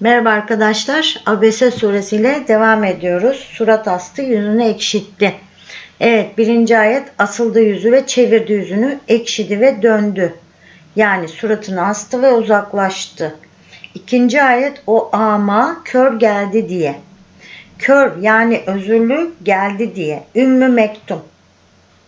Merhaba arkadaşlar. Abese suresiyle devam ediyoruz. Surat astı yüzünü ekşitti. Evet birinci ayet asıldı yüzü ve çevirdi yüzünü ekşidi ve döndü. Yani suratını astı ve uzaklaştı. İkinci ayet o ama kör geldi diye. Kör yani özürlü geldi diye. Ümmü Mektum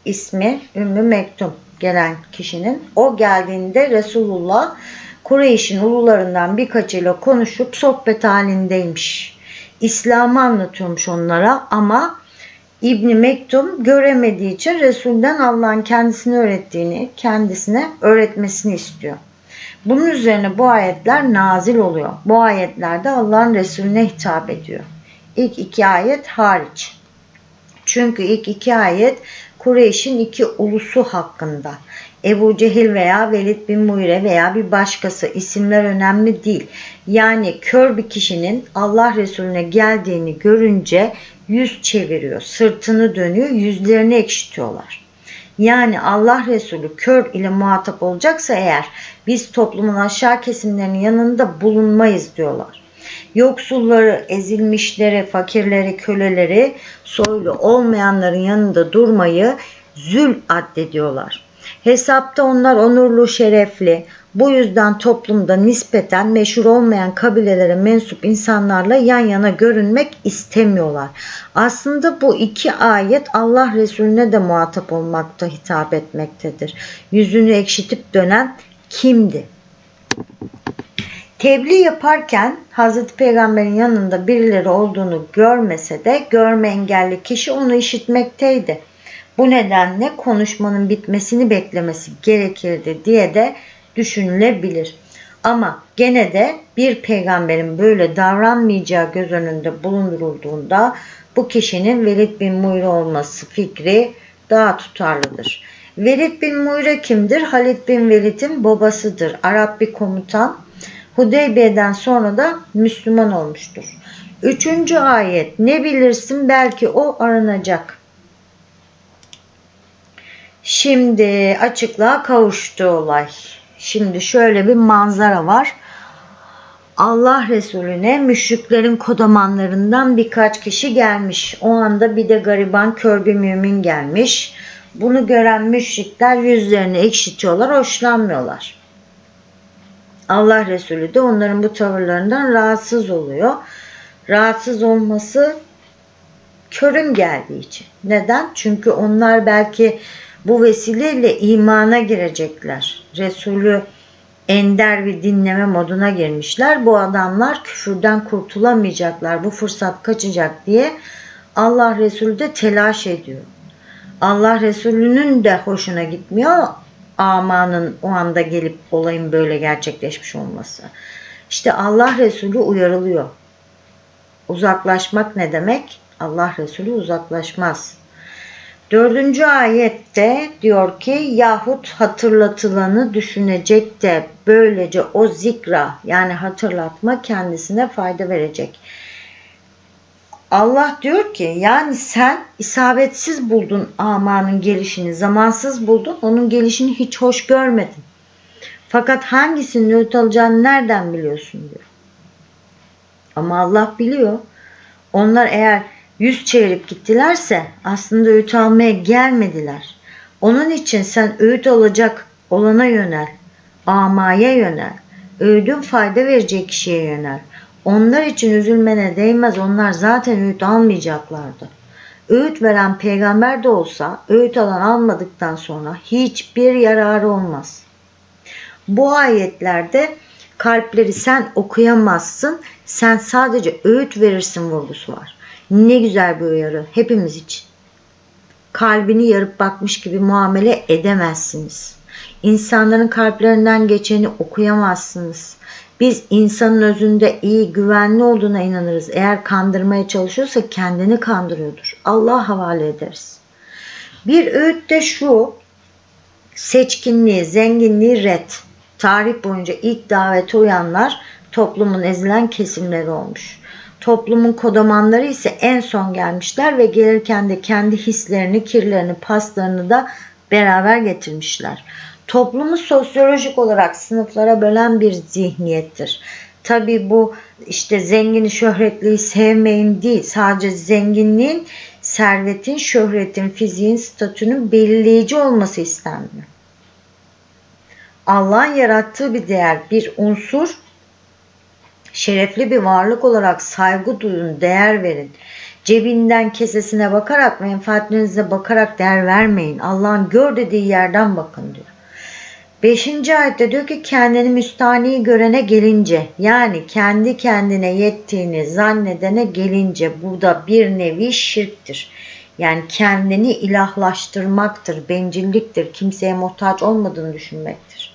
ismi Ümmü Mektum gelen kişinin o geldiğinde Resulullah Kureyş'in ulularından birkaçıyla konuşup sohbet halindeymiş. İslam'ı anlatıyormuş onlara ama İbni Mektum göremediği için Resul'den Allah'ın kendisine öğrettiğini kendisine öğretmesini istiyor. Bunun üzerine bu ayetler nazil oluyor. Bu ayetlerde Allah'ın Resulüne hitap ediyor. İlk iki ayet hariç. Çünkü ilk iki ayet Kureyş'in iki ulusu hakkında. Ebu Cehil veya Velid bin Muire veya bir başkası isimler önemli değil. Yani kör bir kişinin Allah Resulüne geldiğini görünce yüz çeviriyor, sırtını dönüyor, yüzlerini ekşitiyorlar. Yani Allah Resulü kör ile muhatap olacaksa eğer biz toplumun aşağı kesimlerinin yanında bulunmayız diyorlar. Yoksulları, ezilmişleri, fakirleri, köleleri, soylu olmayanların yanında durmayı zül addediyorlar. Hesapta onlar onurlu, şerefli, bu yüzden toplumda nispeten meşhur olmayan kabilelere mensup insanlarla yan yana görünmek istemiyorlar. Aslında bu iki ayet Allah Resulüne de muhatap olmakta hitap etmektedir. Yüzünü ekşitip dönen kimdi? Tebliğ yaparken Hazreti Peygamber'in yanında birileri olduğunu görmese de görme engelli kişi onu işitmekteydi. Bu nedenle konuşmanın bitmesini beklemesi gerekirdi diye de düşünülebilir. Ama gene de bir peygamberin böyle davranmayacağı göz önünde bulundurulduğunda bu kişinin Velid bin Muyre olması fikri daha tutarlıdır. Velid bin Muyre kimdir? Halid bin Velid'in babasıdır. Arap bir komutan. Hudeybiye'den sonra da Müslüman olmuştur. Üçüncü ayet ne bilirsin belki o aranacak. Şimdi açıklığa kavuştu olay. Şimdi şöyle bir manzara var. Allah Resulüne müşriklerin kodamanlarından birkaç kişi gelmiş. O anda bir de gariban kör bir mümin gelmiş. Bunu gören müşrikler yüzlerini ekşitiyorlar, hoşlanmıyorlar. Allah Resulü de onların bu tavırlarından rahatsız oluyor. Rahatsız olması körün geldiği için. Neden? Çünkü onlar belki bu vesileyle imana girecekler. Resulü ender bir dinleme moduna girmişler. Bu adamlar küfürden kurtulamayacaklar. Bu fırsat kaçacak diye Allah Resulü de telaş ediyor. Allah Resulü'nün de hoşuna gitmiyor amanın o anda gelip olayın böyle gerçekleşmiş olması. İşte Allah Resulü uyarılıyor. Uzaklaşmak ne demek? Allah Resulü uzaklaşmaz. Dördüncü ayette diyor ki yahut hatırlatılanı düşünecek de böylece o zikra yani hatırlatma kendisine fayda verecek. Allah diyor ki yani sen isabetsiz buldun amanın gelişini, zamansız buldun, onun gelişini hiç hoş görmedin. Fakat hangisinin öğüt alacağını nereden biliyorsun diyor. Ama Allah biliyor. Onlar eğer yüz çevirip gittilerse aslında öğüt almaya gelmediler. Onun için sen öğüt alacak olana yönel, amaya yönel, öğüdün fayda verecek kişiye yönel. Onlar için üzülmene değmez, onlar zaten öğüt almayacaklardı. Öğüt veren peygamber de olsa öğüt alan almadıktan sonra hiçbir yararı olmaz. Bu ayetlerde kalpleri sen okuyamazsın, sen sadece öğüt verirsin vurgusu var. Ne güzel bir uyarı hepimiz için. Kalbini yarıp bakmış gibi muamele edemezsiniz. İnsanların kalplerinden geçeni okuyamazsınız. Biz insanın özünde iyi, güvenli olduğuna inanırız. Eğer kandırmaya çalışıyorsa kendini kandırıyordur. Allah havale ederiz. Bir öğüt de şu, seçkinliği, zenginliği red. Tarih boyunca ilk davete uyanlar toplumun ezilen kesimleri olmuş. Toplumun kodamanları ise en son gelmişler ve gelirken de kendi hislerini, kirlerini, paslarını da beraber getirmişler. Toplumu sosyolojik olarak sınıflara bölen bir zihniyettir. Tabi bu işte zengini şöhretliyi sevmeyin değil. Sadece zenginliğin, servetin, şöhretin, fiziğin, statünün belirleyici olması istenmiyor. Allah'ın yarattığı bir değer, bir unsur, şerefli bir varlık olarak saygı duyun, değer verin. Cebinden kesesine bakarak, menfaatlerinize bakarak değer vermeyin. Allah'ın gör dediği yerden bakın diyor. Beşinci ayette diyor ki kendini müstani görene gelince yani kendi kendine yettiğini zannedene gelince bu da bir nevi şirktir. Yani kendini ilahlaştırmaktır, bencilliktir, kimseye muhtaç olmadığını düşünmektir.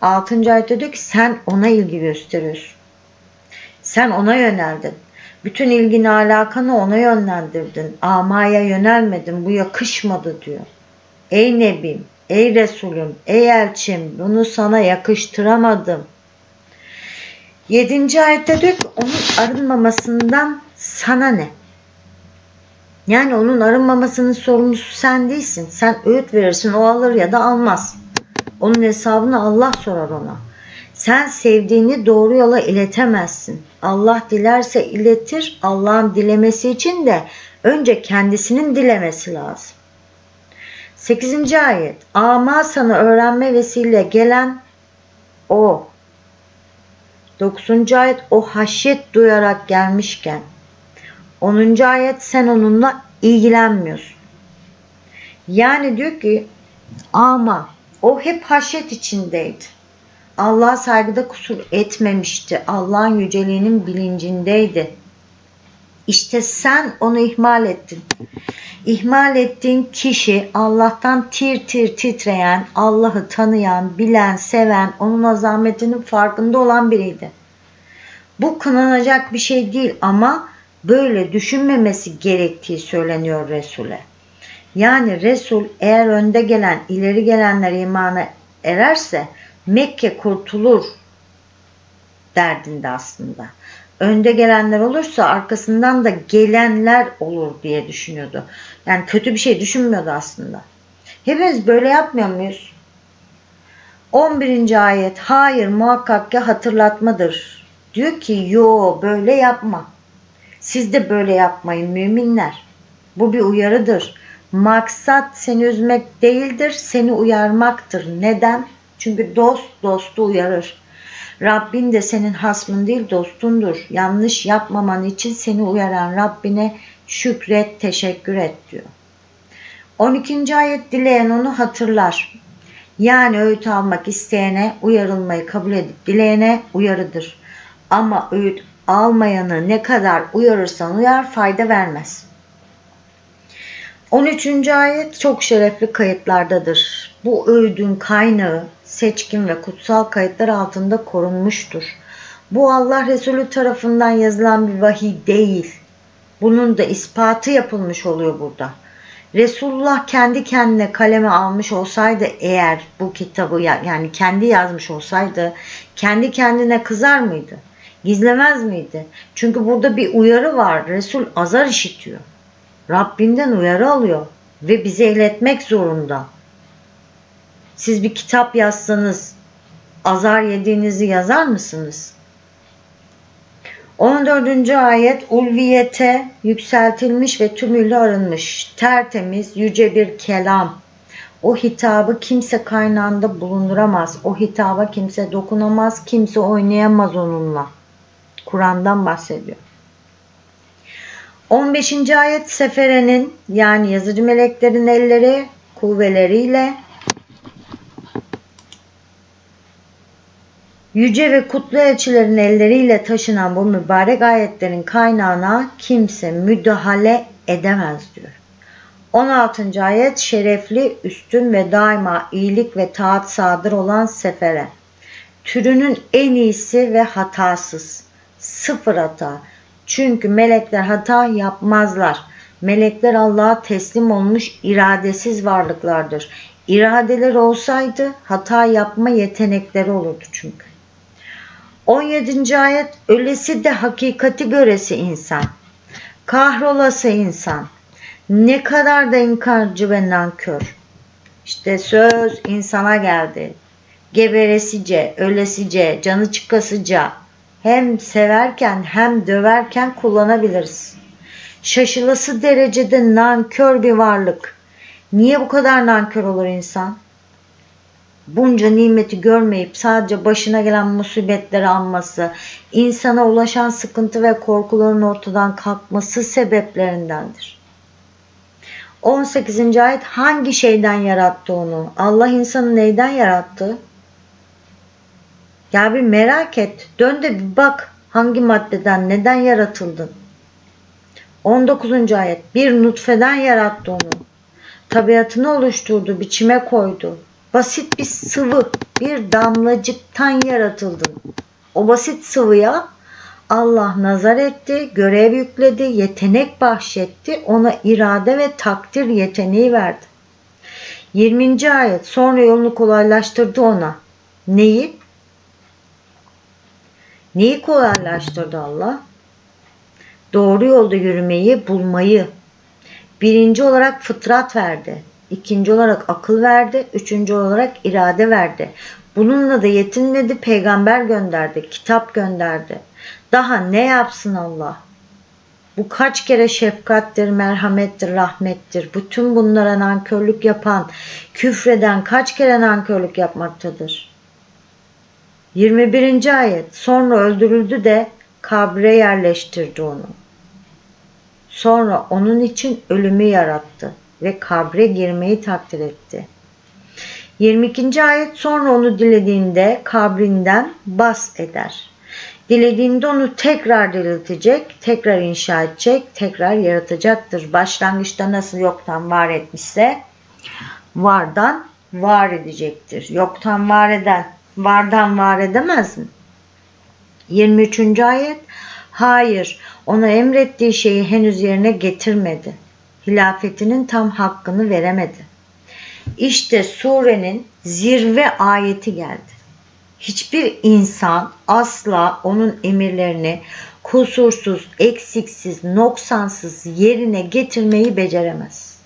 Altıncı ayette diyor ki sen ona ilgi gösteriyorsun. Sen ona yöneldin. Bütün ilgini alakanı ona yönlendirdin. Amaya yönelmedin. Bu yakışmadı diyor. Ey Nebim, ey Resulüm, ey elçim bunu sana yakıştıramadım. Yedinci ayette diyor ki onun arınmamasından sana ne? Yani onun arınmamasının sorumlusu sen değilsin. Sen öğüt verirsin o alır ya da almaz. Onun hesabını Allah sorar ona. Sen sevdiğini doğru yola iletemezsin. Allah dilerse iletir. Allah'ın dilemesi için de önce kendisinin dilemesi lazım. 8. ayet. Ama sana öğrenme vesile gelen o. 9. ayet o haşyet duyarak gelmişken. 10. ayet sen onunla ilgilenmiyorsun. Yani diyor ki ama o hep haşyet içindeydi. Allah'a saygıda kusur etmemişti. Allah'ın yüceliğinin bilincindeydi. İşte sen onu ihmal ettin. İhmal ettiğin kişi Allah'tan tir tir titreyen, Allah'ı tanıyan, bilen, seven, onun azametinin farkında olan biriydi. Bu kınanacak bir şey değil ama böyle düşünmemesi gerektiği söyleniyor Resul'e. Yani Resul eğer önde gelen, ileri gelenler imana ererse Mekke kurtulur derdinde aslında. Önde gelenler olursa arkasından da gelenler olur diye düşünüyordu. Yani kötü bir şey düşünmüyordu aslında. Hepimiz böyle yapmıyor muyuz? 11. ayet hayır muhakkak ki hatırlatmadır. Diyor ki yo böyle yapma. Siz de böyle yapmayın müminler. Bu bir uyarıdır. Maksat seni üzmek değildir, seni uyarmaktır. Neden? Çünkü dost dostu uyarır. Rabbin de senin hasmın değil dostundur. Yanlış yapmaman için seni uyaran Rabbine şükret, teşekkür et diyor. 12. ayet dileyen onu hatırlar. Yani öğüt almak isteyene uyarılmayı kabul edip dileyene uyarıdır. Ama öğüt almayanı ne kadar uyarırsan uyar fayda vermez. 13. ayet çok şerefli kayıtlardadır. Bu öğüdün kaynağı seçkin ve kutsal kayıtlar altında korunmuştur. Bu Allah Resulü tarafından yazılan bir vahiy değil. Bunun da ispatı yapılmış oluyor burada. Resulullah kendi kendine kaleme almış olsaydı eğer bu kitabı yani kendi yazmış olsaydı kendi kendine kızar mıydı? Gizlemez miydi? Çünkü burada bir uyarı var. Resul azar işitiyor. Rabbinden uyarı alıyor ve bize iletmek zorunda. Siz bir kitap yazsanız azar yediğinizi yazar mısınız? 14. ayet ulviyete yükseltilmiş ve tümüyle arınmış, tertemiz, yüce bir kelam. O hitabı kimse kaynağında bulunduramaz. O hitaba kimse dokunamaz, kimse oynayamaz onunla. Kur'an'dan bahsediyor. 15. ayet seferenin yani yazıcı meleklerin elleri kuvveleriyle Yüce ve kutlu elçilerin elleriyle taşınan bu mübarek ayetlerin kaynağına kimse müdahale edemez diyor. 16. ayet şerefli, üstün ve daima iyilik ve taat sadır olan sefere. Türünün en iyisi ve hatasız. Sıfır hata. Çünkü melekler hata yapmazlar. Melekler Allah'a teslim olmuş iradesiz varlıklardır. İradeler olsaydı hata yapma yetenekleri olurdu çünkü. 17. ayet ölesi de hakikati göresi insan. Kahrolası insan. Ne kadar da inkarcı ve nankör. İşte söz insana geldi. Geberesice, ölesice, canı çıkasıca hem severken hem döverken kullanabiliriz. Şaşılası derecede nankör bir varlık. Niye bu kadar nankör olur insan? bunca nimeti görmeyip sadece başına gelen musibetleri anması, insana ulaşan sıkıntı ve korkuların ortadan kalkması sebeplerindendir. 18. ayet hangi şeyden yarattı onu? Allah insanı neyden yarattı? Ya bir merak et. Dön de bir bak hangi maddeden, neden yaratıldın? 19. ayet bir nutfeden yarattı onu. Tabiatını oluşturdu, biçime koydu. Basit bir sıvı, bir damlacıktan yaratıldın. O basit sıvıya Allah nazar etti, görev yükledi, yetenek bahşetti, ona irade ve takdir yeteneği verdi. 20. ayet sonra yolunu kolaylaştırdı ona. Neyi? Neyi kolaylaştırdı Allah? Doğru yolda yürümeyi, bulmayı. Birinci olarak fıtrat verdi. ikinci olarak akıl verdi. Üçüncü olarak irade verdi. Bununla da yetinmedi, peygamber gönderdi, kitap gönderdi. Daha ne yapsın Allah? Bu kaç kere şefkattir, merhamettir, rahmettir. Bütün bunlara nankörlük yapan, küfreden kaç kere nankörlük yapmaktadır? 21. ayet. Sonra öldürüldü de kabre yerleştirdi onu. Sonra onun için ölümü yarattı ve kabre girmeyi takdir etti. 22. ayet sonra onu dilediğinde kabrinden bas eder. Dilediğinde onu tekrar diriltecek, tekrar inşa edecek, tekrar yaratacaktır. Başlangıçta nasıl yoktan var etmişse vardan var edecektir. Yoktan var eden vardan var edemez mi? 23. ayet Hayır, ona emrettiği şeyi henüz yerine getirmedi. Hilafetinin tam hakkını veremedi. İşte surenin zirve ayeti geldi. Hiçbir insan asla onun emirlerini kusursuz, eksiksiz, noksansız yerine getirmeyi beceremez.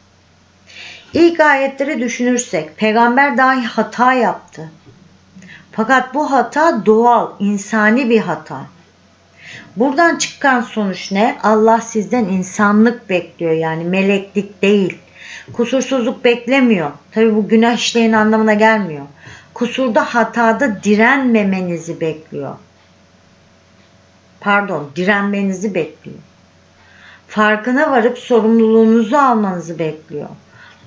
İlk ayetleri düşünürsek peygamber dahi hata yaptı. Fakat bu hata doğal, insani bir hata. Buradan çıkan sonuç ne? Allah sizden insanlık bekliyor yani meleklik değil. Kusursuzluk beklemiyor. Tabi bu günah işleyin anlamına gelmiyor. Kusurda hatada direnmemenizi bekliyor. Pardon direnmenizi bekliyor. Farkına varıp sorumluluğunuzu almanızı bekliyor.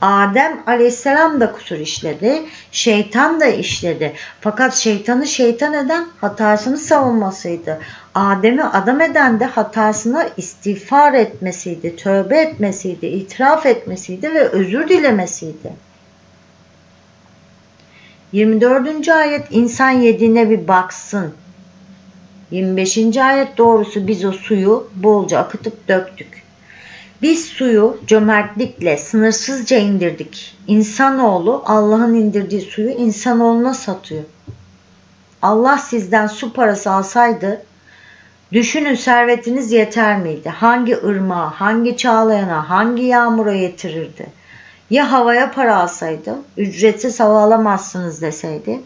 Adem aleyhisselam da kusur işledi. Şeytan da işledi. Fakat şeytanı şeytan eden hatasını savunmasıydı. Adem'i adam eden de hatasına istiğfar etmesiydi, tövbe etmesiydi, itiraf etmesiydi ve özür dilemesiydi. 24. ayet insan yediğine bir baksın. 25. ayet doğrusu biz o suyu bolca akıtıp döktük. Biz suyu cömertlikle sınırsızca indirdik. İnsanoğlu Allah'ın indirdiği suyu insanoğluna satıyor. Allah sizden su parası alsaydı düşünün servetiniz yeter miydi? Hangi ırmağa, hangi çağlayana, hangi yağmura yetirirdi? Ya havaya para alsaydı, ücretsiz hava alamazsınız deseydi.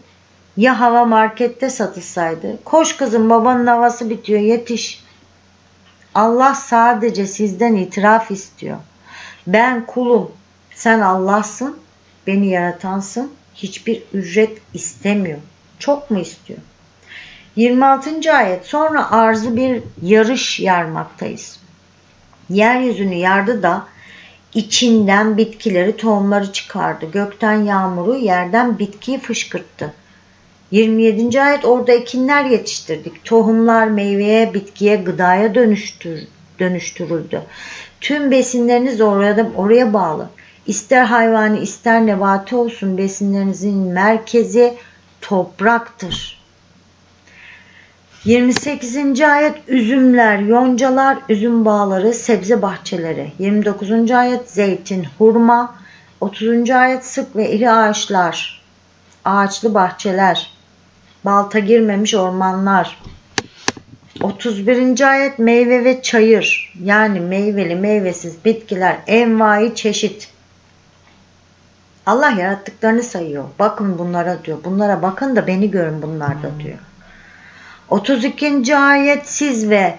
Ya hava markette satılsaydı. Koş kızım babanın havası bitiyor yetiş. Allah sadece sizden itiraf istiyor. Ben kulum, sen Allah'sın, beni yaratansın, hiçbir ücret istemiyor. Çok mu istiyor? 26. ayet sonra arzı bir yarış yarmaktayız. Yeryüzünü yardı da içinden bitkileri tohumları çıkardı. Gökten yağmuru yerden bitkiyi fışkırttı. 27. ayet orada ekinler yetiştirdik. Tohumlar meyveye, bitkiye, gıdaya dönüştür, dönüştürüldü. Tüm besinleriniz oraya, oraya bağlı. İster hayvani ister nebati olsun besinlerinizin merkezi topraktır. 28. ayet üzümler, yoncalar, üzüm bağları, sebze bahçeleri. 29. ayet zeytin, hurma. 30. ayet sık ve iri ağaçlar, ağaçlı bahçeler balta girmemiş ormanlar. 31. ayet meyve ve çayır yani meyveli meyvesiz bitkiler envai çeşit. Allah yarattıklarını sayıyor. Bakın bunlara diyor. Bunlara bakın da beni görün bunlarda diyor. 32. ayet siz ve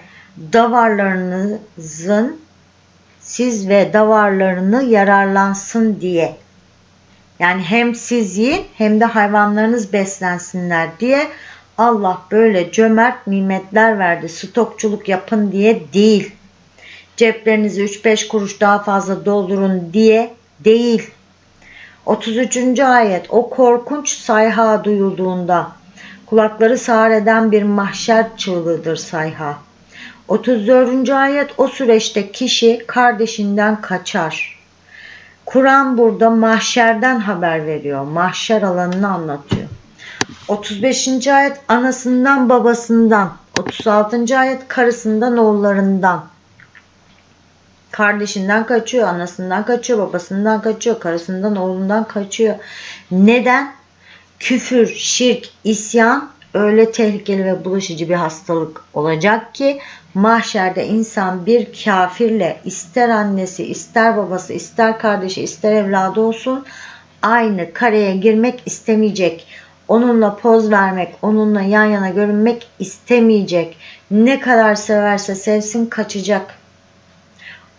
davarlarınızın siz ve davarlarını yararlansın diye. Yani hem siz yiyin hem de hayvanlarınız beslensinler diye Allah böyle cömert nimetler verdi. Stokçuluk yapın diye değil. Ceplerinizi 3-5 kuruş daha fazla doldurun diye değil. 33. ayet o korkunç sayha duyulduğunda kulakları sağır eden bir mahşer çığlığıdır sayha. 34. ayet o süreçte kişi kardeşinden kaçar. Kur'an burada mahşerden haber veriyor. Mahşer alanını anlatıyor. 35. ayet anasından babasından. 36. ayet karısından oğullarından. Kardeşinden kaçıyor, anasından kaçıyor, babasından kaçıyor, karısından, oğlundan kaçıyor. Neden? Küfür, şirk, isyan öyle tehlikeli ve bulaşıcı bir hastalık olacak ki mahşerde insan bir kafirle ister annesi, ister babası, ister kardeşi, ister evladı olsun aynı kareye girmek istemeyecek. Onunla poz vermek, onunla yan yana görünmek istemeyecek. Ne kadar severse sevsin kaçacak.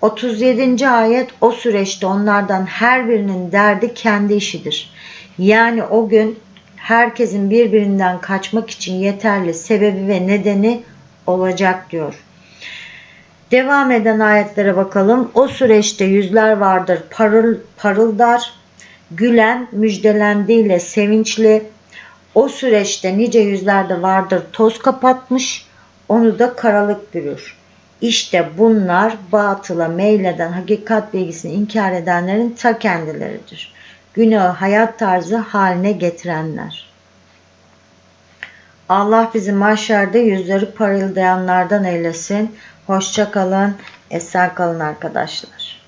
37. ayet o süreçte onlardan her birinin derdi kendi işidir. Yani o gün herkesin birbirinden kaçmak için yeterli sebebi ve nedeni olacak diyor. Devam eden ayetlere bakalım. O süreçte yüzler vardır parıl, parıldar, gülen müjdelendiğiyle sevinçli. O süreçte nice yüzlerde vardır toz kapatmış, onu da karalık bürür. İşte bunlar batıla meyleden hakikat bilgisini inkar edenlerin ta kendileridir. Günahı hayat tarzı haline getirenler. Allah bizi mahşerde yüzleri parıldayanlardan eylesin. Hoşça kalın, esen kalın arkadaşlar.